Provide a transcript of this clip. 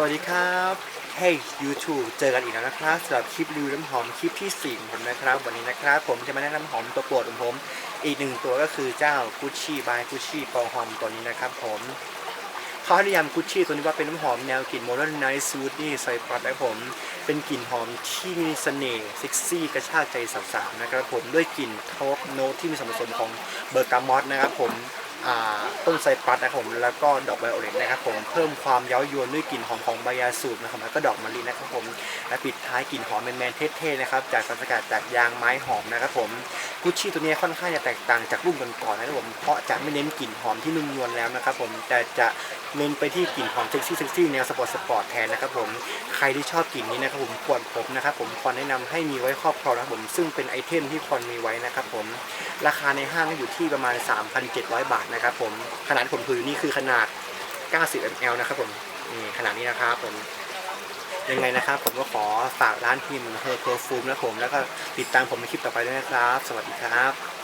สวัสดีครับเฮ้ย YouTube เจอกันอีกแล้วนะครับสำหรับคลิปรีวิวน้ำหอมคลิปที่สี่ของผมนะครับ วันนี้นะครับ ผมจะมาแนะนำน้ำหอมตัวโปรดของผม อีกหนึ่งตัวก็คือเจ้า Gucci by Gucci ปอหอมตัวนี้นะครับผมเขาให้นิยาม Gucci ตัวนี้ว่าเป็นน้ำหอมแนวกลิ่น Modern Night Sweet นี่ใส่ปลัดนะผม เป็นกลิ่นหอมที่มีเสน่ห์เซ็กซี่กระชากใจสาวๆนะครับผมด้วยกลิ่นโทปโน้ตที่มีส่วนผสมของเบอร์กามอตนะครับผม ต้นไซปรัสนะครับผมแล้วก็ดอกไวโอเลตนะครับผมเพิ่มความเย้ายวนด้วยกลิ่นหอมของใบยาสูบนะครับแล้วก็ดอกมะลินะครับผมและปิดท้ายกลิ่นหอมแมนๆเท่ๆนะครับจากสารสกัดจากยางไม้หอมนะครับผม กุชชี่ตัวนี้ค่อนข้างจะแตกต่างจากรุ่นก่อนๆนะครับผม เพราะจะไม่เน้นกลิ่นหอมที่นุ่มนวลแล้วนะครับผม แต่จะเน้นไปที่กลิ่นหอมเซ็กซี่เซ็กซี่แนวสปอร์ตสปอร์ตแทนนะครับผม ใครที่ชอบกลิ่นนี้นะครับผมควรผมนะครับผมควรแนะนำให้มีไว้ครอบครองนะครับผม ซึ่งเป็นไอเทมที่ควรมีไว้นะครับผม ราคาในห้างอยู่ที่ประมาณ 3,700 บาทนะครับผม ขนาดผมถือนี่คือขนาด 90 ml นะครับผม นี่ขนาดนี้นะครับผม ยังไงนะครับ ผมก็ขอฝากร้านพิมพ์เฮอร์เพอร์ฟูมนะผม แล้วก็ติดตามผมในคลิปต่อไปด้วยนะครับ สวัสดีครับ